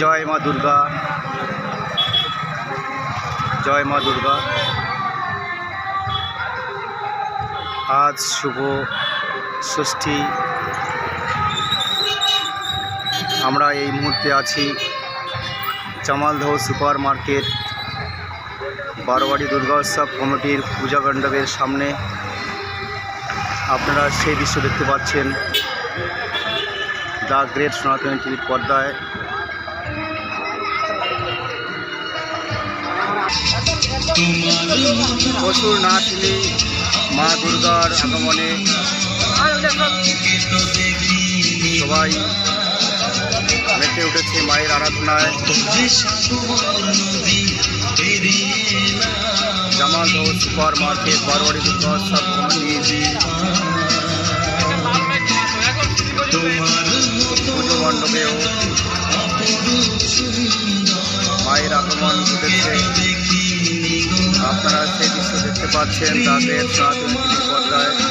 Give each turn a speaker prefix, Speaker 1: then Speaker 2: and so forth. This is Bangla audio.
Speaker 1: জয় মা দুর্গা। জয় মা দুর্গা। আজ শুভ ষষ্ঠী। আমরা এই মুহূর্তে আছি জামালদহ সুপার মার্কেট বারোয়ারি দুর্গা উৎসব কমিটির পূজা মণ্ডপের সামনে। আপনারা সেই দৃশ্য দেখতে পাচ্ছেন। দ্য গ্রেট সনাতনী টিভির পর্দায়। প্রচুর নাচনি মা দুর্গার আগমনে। সবাই মেতে উঠেছে মায়ের আরাধনায়। জামাল দহ সুপার মার্কেট, বারোয়ারি দুর্গা কমিটি পুজো মণ্ডপেও মায়ের আগমন ঘটেছে। দেখতে পাচ্ছেন তাদের প্রাথমিক টিভির